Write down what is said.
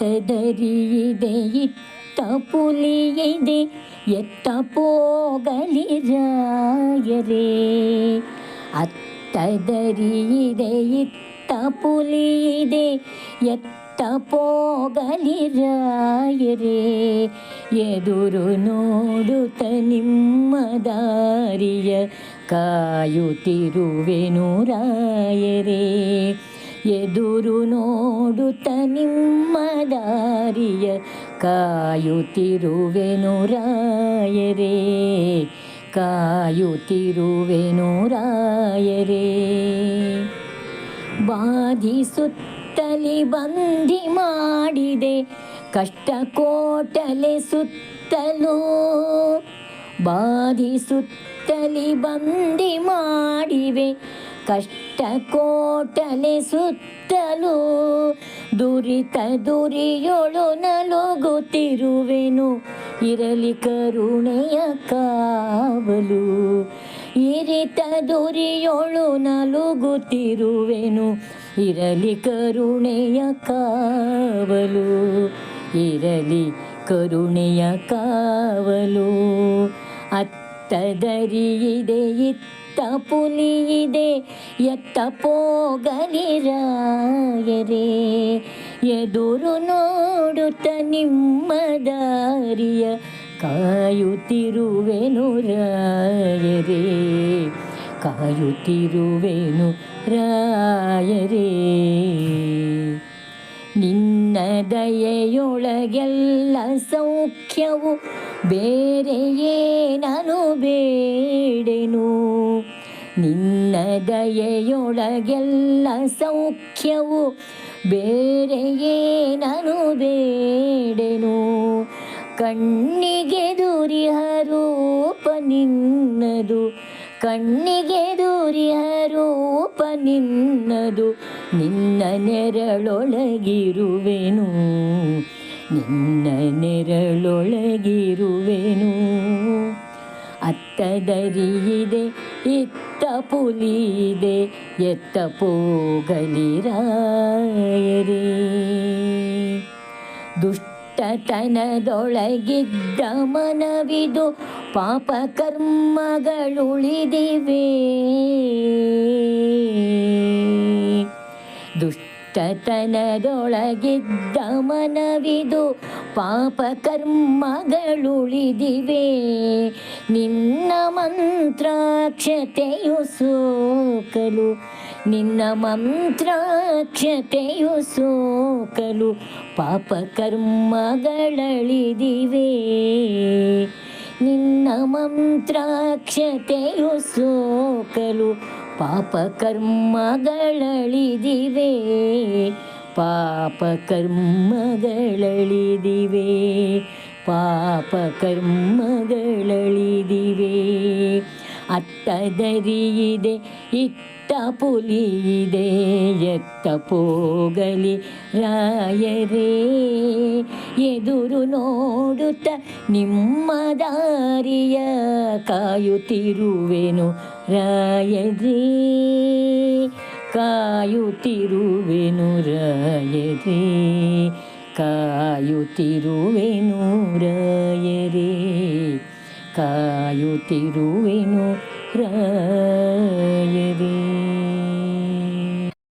ಅತ್ತದರಿಯಿದೆ ಇತ್ತ ಪುಲಿಯಿದೆ ಎತ್ತ ಪೋಗಲಿ ರಾಯರೇ ಅತ್ತದರಿಯಿದೆ ಇತ್ತ ಪುಲಿಯಿದೆ ಎತ್ತ ಪೋಗಲಿ ರಾಯರೇ ಎದುರು ನೋಡುತ್ತ ನಿಮ್ಮ ದಾರಿಯ ಕಾಯುತ್ತಿರುವೆನು ರಾಯರೇ ಎದುರು ನೋಡುತ್ತ ನಿಮ್ಮ ದಾರಿಯ ಕಾಯುತ್ತಿರುವೆನು ರಾಯರೇ ಕಾಯುತ್ತಿರುವೆನು ರಾಯರೇ. ಬಾಧಿಸುತ್ತಲಿ ಬಂದಿ ಮಾಡಿದೆ ಕಷ್ಟ ಕೋಟಲೆ ಸುತ್ತಲೂ. ಬಾಧಿಸುತ್ತಲಿ ಬಂದಿ ಮಾಡಿವೆ ಕಷ್ಟ ಕೋಟಲೆ ಸುತ್ತಲೂ ದುರಿತ ದುರಿಯೊಳು ನಲುಗುತ್ತಿರುವೆನು. ಇರಲಿ ಕರುಣೆಯ ಕಾವಲು, ಇರಿತ ದುರಿಯೊಳು ನಲುಗುತ್ತಿರುವೆನು. ಇರಲಿ ಕರುಣೆಯ ಕಾವಲು, ಇರಲಿ ಕರುಣೆಯ ಕಾವಲು. ಅತ್ತದರಿಯಿದೆ ಇತ್ತ ಪುಲಿಯಿದೆ ಎತ್ತ ಪೋಗಲಿ ರಾಯರೇ ಎದುರು ನೋಡುತ್ತ ನಿಮ್ಮ ದಾರಿಯ ಕಾಯುತ್ತಿರುವೆನು ರಾಯರೇ. ಕಾಯುತ್ತಿರುವೆನು ರಾಯರೇ. ನಿನ್ನ ದಯೆಯೊಳಗೆಲ್ಲ ಸೌಖ್ಯವು ಬೇರೆ ನಿನ್ನ ದಯೆಯೊಳಗೆಲ್ಲ ಸೌಖ್ಯವು ಬೇರೆ ನಾನು ಬೇಡೆನು. ಕಣ್ಣಿಗೆ ದೂರಿ ರೂಪ ನಿನ್ನದು, ಕಣ್ಣಿಗೆ ದೂರಿ ರೂಪ ನಿನ್ನದು, ನಿನ್ನ ನೆರಳೊಳಗಿರುವೆನು ನಿನ್ನ ನೆರಳೊಳಗಿರುವೆನು. ಅತ್ತದರಿಯಿದೆ ಇತ್ತ ಪುಲಿದೆ ಎತ್ತ ಪೋಗಲಿ ರಾಯರೇ ದುಷ್ಟತನದೊಳಗಿದ್ದ ಮನವಿದು ಪಾಪ ಕರ್ಮಗಳುಳಿದಿವೆ ದುಷ್ಟತನದೊಳಗಿದ್ದ ಮನವಿದು ಪಾಪ ಕರ್ಮಗಳುಳಿದಿವೆ ನಿನ್ನ ಮಂತ್ರಾಕ್ಷತೆಯು ಸೋಕಲು. ನಿನ್ನ ಮಂತ್ರಾಕ್ಷತೆಯು ಸೋಕಲು. ಪಾಪ ಕರ್ಮಗಳಳಿದಿವೆ ನಿನ್ನ ಮಂತ್ರಾಕ್ಷತೆಯು ಸೋಕಲು. ಪಾಪ ಕರ್ಮಗಳಳಿದಿವೆ ಪಾಪ ಕರ್ಮಗಳಳಿದಿವೆ ಪಾಪ ಕರ್ಮಗಳಳಿದಿವೆ ಅತ್ತದರಿಯಿದೆ ಇತ್ತ ಪುಲಿಯಿದೆ, ಎತ್ತ ಪೋಗಲಿ ರಾಯರೇ. ಎದುರು ನೋಡುತ್ತ ನಿಮ್ಮ ದಾರಿಯ ಕಾಯುತ್ತಿರುವೆನು ರಾಯರೇ. ಕಾಯುತ್ತಿರುವೆನು ರಾಯರೇ ಕಾಯುತ್ತಿರುವೆನು ರಾಯರೇ ಕಾಯುತ್ತಿರುವೆನು ರಾಯರೇ